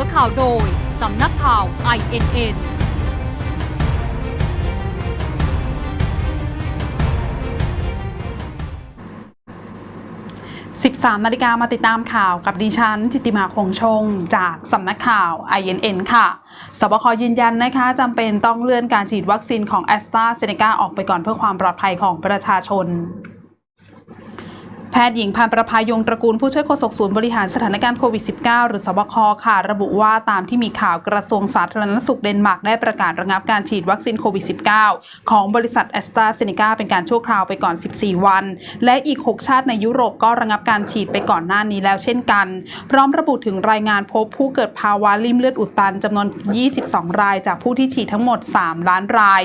อข่าวโดย สำนักข่าว INN 13นาฬิกามาติดตามข่าวกับดิฉัน จิตติมาคงชง จากสำนักข่าว INN ค่ะสบคยืนยันนะคะจำเป็นต้องเลื่อนการฉีดวัคซีนของแอสตราเซเนกาออกไปก่อนเพื่อความปลอดภัยของประชาชน แพทย์หญิงพันประภายงตระกูลผู้ช่วยโฆษกศูนย์บริหารสถานการณ์โควิด -19 หรือสบคค่ะ ระบุว่าตามที่มีข่าวกระทรวงสาธารณสุขเดนมาร์กได้ประกาศระงับการฉีดวัคซีนโควิด -19 ของบริษัทแอสตราเซเนกาเป็นการชั่วคราวไปก่อน 14 วัน และอีก 6 ชาติในยุโรปก็ระงับการฉีดไปก่อนหน้านี้แล้วเช่นกัน พร้อมระบุถึงรายงานพบผู้เกิดภาวะริ่มเลือดอุดตันจำนวน 22 ราย จากผู้ที่ฉีดทั้งหมด 3 ล้านราย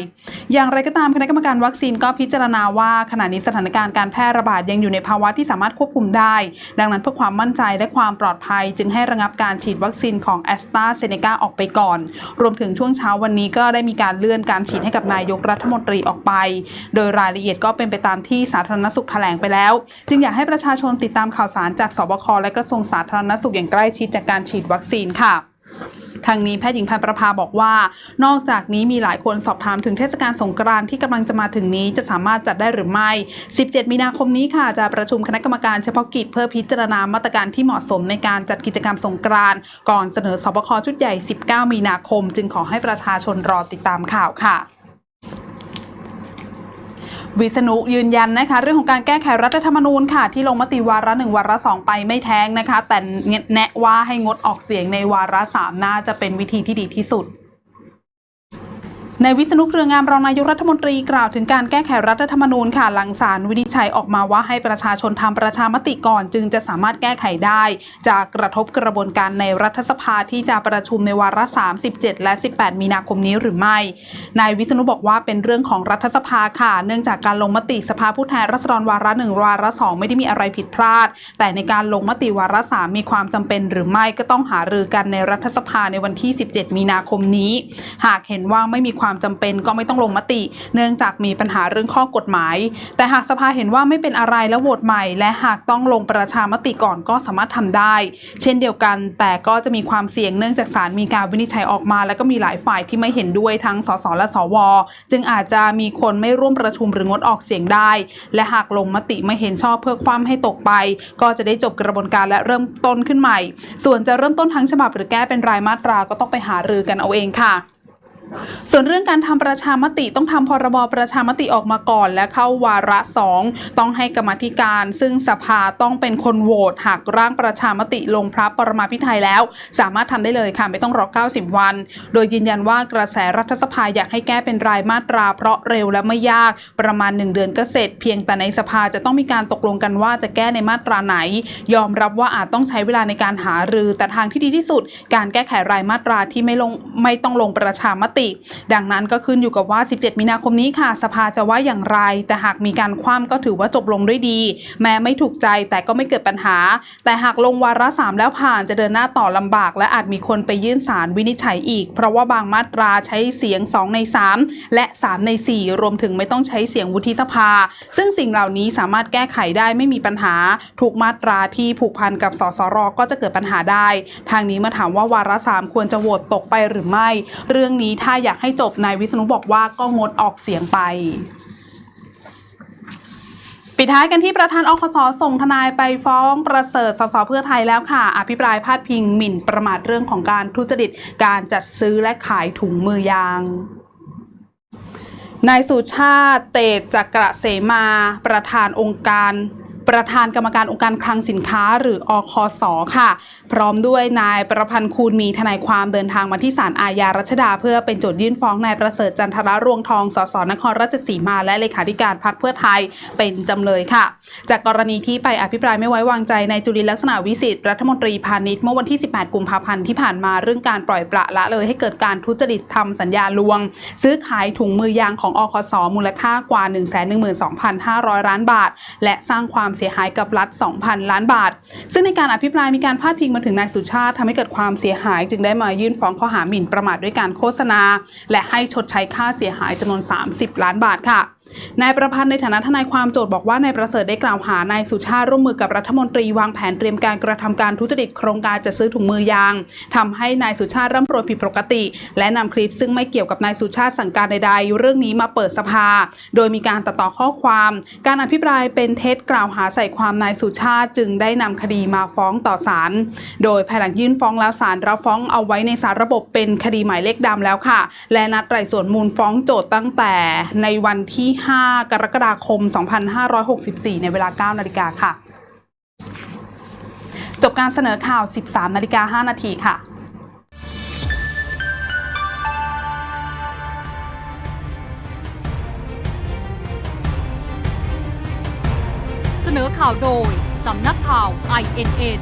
อย่างไรก็ตามคณะกรรมการวัคซีนก็พิจารณาว่าขณะนี้สถานการณ์การแพร่ระบาดยังอยู่ในภาวะที่สามารถควบคุมได้ ดังนั้นเพื่อความมั่นใจและความปลอดภัย จึงให้ระงับการฉีดวัคซีนของแอสตราเซเนกาออกไปก่อน รวมถึงช่วงเช้าวันนี้ก็ได้มีการเลื่อนการฉีดให้กับนายกรัฐมนตรีออกไป โดยรายละเอียดก็เป็นไปตามที่สาธารณสุขแถลงไปแล้ว จึงอยากให้ประชาชนติดตามข่าวสารจากสบคและกระทรวงสาธารณสุขอย่างใกล้ชิดจากการฉีดวัคซีนค่ะ ทางนี้แพทย์หญิงพันประภาบอกว่า นอกจากนี้มีหลายคนสอบถามถึงเทศกาลสงกรานต์ที่กำลังจะมาถึงนี้จะสามารถจัดได้หรือไม่ 17 มีนาคมนี้ค่ะจะประชุมคณะกรรมการเฉพาะกิจเพื่อพิจารณามาตรการที่เหมาะสมในการจัดกิจกรรมสงกรานต์ก่อนเสนอสบคชุดใหญ่ 19 มีนาคม จึงขอให้ประชาชนรอติดตามข่าวค่ะ วิษณุยืนยันนะคะเรื่องของการแก้ไขรัฐธรรมนูญค่ะ ที่ลงมติวาระหนึ่งวาระสองไปไม่แท้งนะคะ แต่แนะว่าให้งดออกเสียงในวาระสามน่าจะเป็นวิธีที่ดีที่สุด ในวิษณุเครืองามรองนายกรัฐมนตรีกล่าวถึงการแก้ไขรัฐธรรมนูญค่ะหลังศาลวินิจฉัยออกมาว่าให้ประชาชนทำประชามติก่อนจึงจะสามารถแก้ไขได้ จากกระทบกระบวนการในรัฐสภาที่จะประชุมในวาระ 37 และ 18 มีนาคมนี้หรือไม่ นายวิษณุบอกว่าเป็นเรื่องของรัฐสภาค่ะ เนื่องจากการลงมติสภาผู้แทนราษฎรวาระหนึ่งวาระสองไม่ได้มีอะไรผิดพลาด แต่ในการลงมติวาระสามมีความจำเป็นหรือไม่ก็ต้องหารือกันในรัฐสภาในวันที่ 17 มีนาคมนี้ หากเห็นว่าไม่มีความจำเป็นก็ไม่ต้องลงมติ เนื่องจากมีปัญหาเรื่องข้อกฎหมาย แต่หากสภาเห็นว่าไม่เป็นอะไรแล้วโหวตใหม่ และหากต้องลงประชามติก่อนก็สามารถทำได้ เช่นเดียวกัน แต่ก็จะมีความเสี่ยงเนื่องจากศาลมีการวินิจฉัยออกมา และก็มีหลายฝ่ายที่ไม่เห็นด้วยทั้งสสและสว จึงอาจจะมีคนไม่ร่วมประชุมหรืองดออกเสียงได้ และหากลงมติไม่เห็นชอบเพื่อคว่ำให้ตกไป ก็จะได้จบกระบวนการและเริ่มต้นขึ้นใหม่ ส่วนจะเริ่มต้นทั้งฉบับหรือแก้เป็นรายมาตราก็ต้องไปหารือกันเอาเองค่ะ ส่วนเรื่องการทำประชามติต้องทำพรบประชามติออกมาก่อน และเข้าวาระสองต้องให้กรรมธิการ ซึ่งสภาต้องเป็นคนโหวตหากร่างประชามติลงพระปรมาภิไธยแล้ว สามารถทำได้เลยค่ะไม่ต้องรอ 90 วัน โดยยืนยันว่ากระแสรัฐสภาอยากให้แก้เป็นรายมาตรา เพราะเร็วและไม่ยากประมาณ 1 เดือนก็เสร็จ เพียงแต่ในสภาจะต้องมีการตกลงกันว่าจะแก้ในมาตราไหน ยอมรับว่าอาจต้องใช้เวลาในการหารือแต่ทางที่ดีที่สุด การแก้ไขรายมาตราที่ไม่ลงไม่ต้องลงประชามติดังนั้นก็ขึ้นอยู่กับว่า 17 มีนาคมนี้ค่ะ สภาจะว่าอย่างไร แต่หากมีการคว่ำก็ถือว่าจบลงด้วยดี แม้ไม่ถูกใจแต่ก็ไม่เกิดปัญหา แต่หากลงวาระสามแล้วผ่านจะเดินหน้าต่อลำบาก และอาจมีคนไปยื่นสารวินิจฉัยอีก เพราะว่าบางมาตราใช้เสียง 2 ใน 3 และ 3 ใน 4 รวมถึงไม่ต้องใช้เสียงวุฒิสภา ซึ่งสิ่งเหล่านี้สามารถแก้ไขได้ไม่มีปัญหาถูกมาตราที่ผูกพันกับสสรก็จะเกิดปัญหาได้ ทางนี้มาถามว่าวาระสามควรจะโหวตตกไปหรือไม่ เรื่องนี้ถ้าอยากให้จบนายวิษณุบอกว่าก็งดออกเสียงไป ปิดท้ายกันที่ประธานอคสส่งทนายไปฟ้องประเสริฐสสเพื่อไทยแล้วค่ะ อภิปรายพาดพิงหมิ่นประมาทเรื่องของการทุจริตการจัดซื้อและขายถุงมือยางนายสุชาติเตจจักระเสมา ประธานองค์การ ประธานกรรมการองค์การคลังสินค้าหรืออคสค่ะ พร้อมด้วยนายประพันธ์คูณมีทนายความเดินทางมาที่ศาลอาญารัชดา เพื่อเป็นโจทยื่นฟ้องนายประเสริฐจันทรรวงทองสสนครราชสีมาและเลขาธิการพรรคเพื่อไทยเป็นจำเลยค่ะ จากกรณีที่ไปอภิปรายไม่ไว้วางใจในจุลินลักษณะวิสิทธิ์รัฐมนตรีพาณิชย์เมื่อวันที่ 18 กุมภาพันธ์ที่ผ่านมาเรื่องการปล่อยปละละเลยให้เกิดการทุจริตทำสัญญาลวง ซื้อขายถุงมือยางของอคสมูลค่ากว่า 112,500 ล้านบาท และสร้างความเสียหายกับรัฐ 2,000 ล้านบาท ซึ่งในการอภิปรายมีการพาดพิงมาถึงนายสุชาติทำให้เกิดความเสียหาย จึงได้มายื่นฟ้องข้อหาหมิ่นประมาทด้วยการโฆษณา และให้ชดใช้ค่าเสียหายจำนวน 30 ล้านบาทค่ะ นายประพันธ์ในฐานะทนายความโจทย์บอกว่านายประเสริฐได้กล่าวหานายสุชาติร่วมมือกับรัฐมนตรีวางแผนเตรียมการกระทำการทุจริตโครงการจัดซื้อถุงมือยางทำให้นายสุชาติร่ำรวยผิดปกติ และนำคลิปซึ่งไม่เกี่ยวกับนายสุชาติสั่งการใดๆ เรื่องนี้มาเปิดสภา โดยมีการตัดต่อข้อความ การอภิปรายเป็นเท็จกล่าวหาใส่ความนายสุชาติ จึงได้นำคดีมาฟ้องต่อศาลโดยภายหลังยื่นฟ้องแล้วศาลรับฟ้องเอาไว้ในสารระบบเป็นคดีหมายเลขดำแล้วค่ะ และนัดไต่สวนมูลฟ้องโจทย์ตั้งแต่ในวันที่5 กรกฎาคม 2564 ในเวลา 9 นาฬิกาค่ะ จบการเสนอข่าว 13 นาฬิกา 5 นาทีค่ะเสนอข่าวโดย สำนักข่าว INN